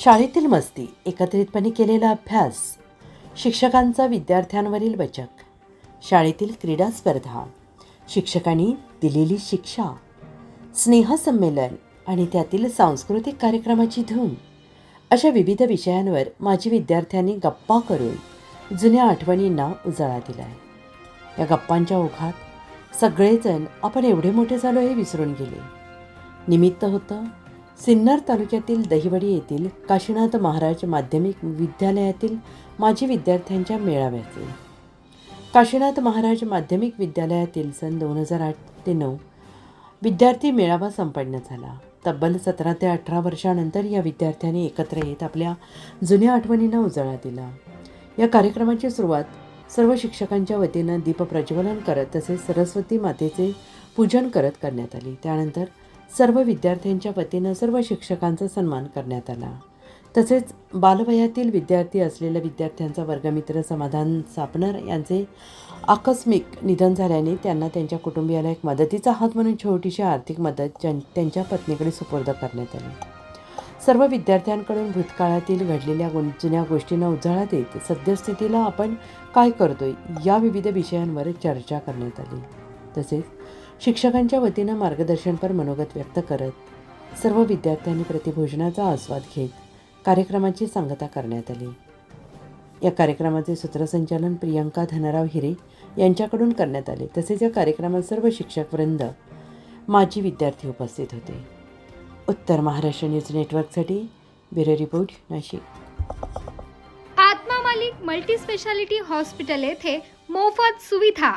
शाळेतील मस्ती एकत्रितपणे केलेला अभ्यास शिक्षकांचा विद्यार्थ्यांवरील बचक शाळेतील क्रीडा स्पर्धा शिक्षकांनी दिलेली शिक्षा स्नेहसंमेलन आणि त्यातील सांस्कृतिक कार्यक्रमाची धूम अशा विविध विषयांवर माझी विद्यार्थ्यांनी गप्पा करून जुन्या आठवणींना उजाळा दिला आहे या गप्पांच्या ओघात सगळेजण आपण एवढे मोठे झालो हे विसरून गेले. निमित्त होतं सिन्नर तालुक्यातील दहिवडी येथील काशीनाथ महाराज माध्यमिक विद्यालयातील माजी विद्यार्थ्यांच्या मेळाव्याचे. काशीनाथ महाराज माध्यमिक विद्यालयातील सन दोन हजार आठ ते नऊ विद्यार्थी मेळावा संपन्न झाला. तब्बल सतरा ते अठरा वर्षानंतर या विद्यार्थ्यांनी एकत्र येत आपल्या जुन्या आठवणींना उजाळा दिला. या कार्यक्रमाची सुरुवात सर्व शिक्षकांच्या वतीनं दीपप्रज्वलन करत तसेच सरस्वती मातेचे पूजन करत करण्यात आली. त्यानंतर सर्व विद्यार्थ्यांच्या वतीनं सर्व शिक्षकांचा सन्मान करण्यात आला. तसेच बालवयातील विद्यार्थी असलेल्या विद्यार्थ्यांचा वर्गमित्र समाधान सापनर यांचे आकस्मिक निधन झाल्याने त्यांना त्यांच्या कुटुंबियाला एक मदतीचा हात म्हणून छोटीशी आर्थिक मदत त्यांच्या पत्नीकडे सुपूर्द करण्यात आली. सर्व विद्यार्थ्यांकडून भूतकाळातील घडलेल्या गुण जुन्या गोष्टींना उजाळा देत सद्यस्थितीला आपण काय करतोय या विविध विषयांवर चर्चा करण्यात आली. तसेच शिक्षकांच्या वतीनं मार्गदर्शनपर मनोगत व्यक्त करत सर्व विद्यार्थ्यांनी प्रतिभोजनाचा आस्वाद घेत कार्यक्रमाची सांगता करण्यात आली. या कार्यक्रमाचे सूत्रसंचालन प्रियंका धनराव हिरे यांच्याकडून करण्यात आले. तसेच या कार्यक्रमात सर्व शिक्षकवृंद माजी विद्यार्थी उपस्थित होते. उत्तर महाराष्ट्र न्यूज नेटवर्कसाठी bureau report Nashik. Atma Malik multi speciality hospital येथे मोफत सुविधा